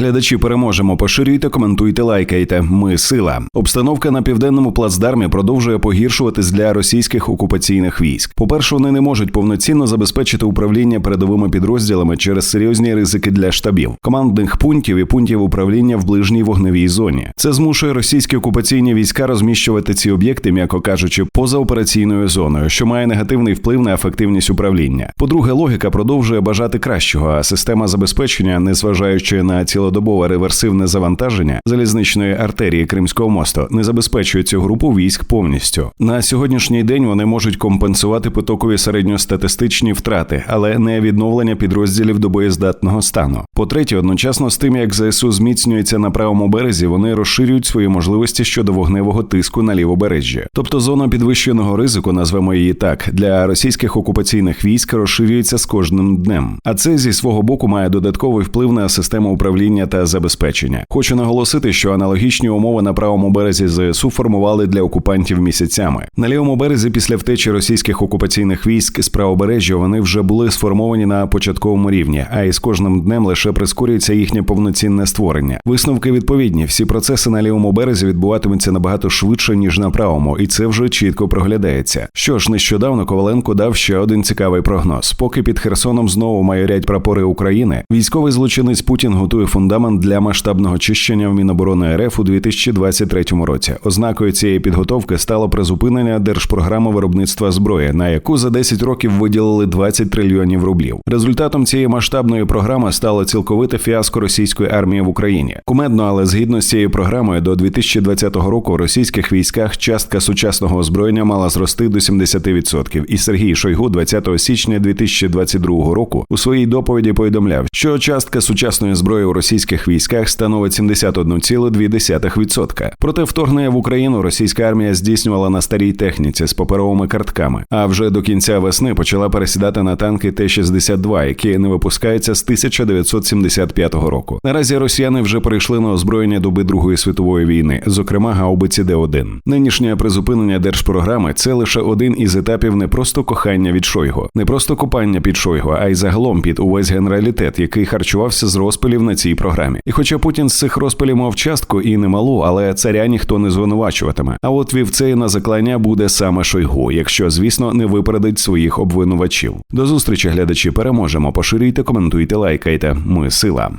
Глядачі переможемо. Поширюйте, коментуйте, лайкайте. Ми сила. Обстановка на південному плацдармі продовжує погіршуватись для російських окупаційних військ. По перше, вони не можуть повноцінно забезпечити управління передовими підрозділами через серйозні ризики для штабів, командних пунктів і пунктів управління в ближній вогневій зоні. Це змушує російські окупаційні війська розміщувати ці об'єкти, м'яко кажучи, поза операційною зоною, що має негативний вплив на ефективність управління. По-друге, логіка продовжує бажати кращого, а система забезпечення, незважаючи на цілодобове реверсивне завантаження залізничної артерії Кримського мосту, не забезпечує цю групу військ повністю. На сьогоднішній день вони можуть компенсувати потокові середньостатистичні втрати, але не відновлення підрозділів до боєздатного стану. По-третє, одночасно з тим, як ЗСУ зміцнюється на правому березі, вони розширюють свої можливості щодо вогневого тиску на лівобережжі. Тобто зона підвищеного ризику, назвемо її так, для російських окупаційних військ розширюється з кожним днем. А це зі свого боку має додатковий вплив на систему управління та забезпечення. Хочу наголосити, що аналогічні умови на правому березі ЗСУ формували для окупантів місяцями. На лівому березі після втечі російських окупаційних військ з правобережжя вони вже були сформовані на початковому рівні, а із кожним днем лише прискорюється їхнє повноцінне створення. Висновки відповідні. Всі процеси на лівому березі відбуватимуться набагато швидше ніж на правому, і це вже чітко проглядається. Що ж, нещодавно Коваленко дав ще один цікавий прогноз. Поки під Херсоном знову майорять прапори України, військовий злочинець Путін готує фундамент для масштабного чищення в Міноборони РФ у 2023 році. Ознакою цієї підготовки стало призупинення держпрограми виробництва зброї, на яку за 10 років виділили 20 трильйонів рублів. Результатом цієї масштабної програми стало цілковите фіаско російської армії в Україні. Кумедно, але згідно з цією програмою, до 2020 року в російських військах частка сучасного озброєння мала зрости до 70%. І Сергій Шойгу 20 січня 2022 року у своїй доповіді повідомляв, що частка сучасної зброї у російських військах становить 71,2%. Проте вторгнення в Україну російська армія здійснювала на старій техніці з паперовими картками. А вже до кінця весни почала пересідати на танки Т-62, які не випускаються з 1975 року. Наразі росіяни вже перейшли на озброєння доби Другої світової війни, зокрема гаубиці Д-1. Нинішнє призупинення держпрограми це лише один із етапів не просто кохання від Шойго, не просто купання під Шойго, а й загалом під увесь генералітет, який харчувався з розпилів на цій програмі. І хоча Путін з цих розпилів мав частку і немалу, але царя ніхто не звинувачуватиме. А от вівцею на заклання буде саме Шойгу, якщо, звісно, не випередить своїх обвинувачів. До зустрічі, глядачі, переможемо. Поширюйте, коментуйте, лайкайте. Ми сила.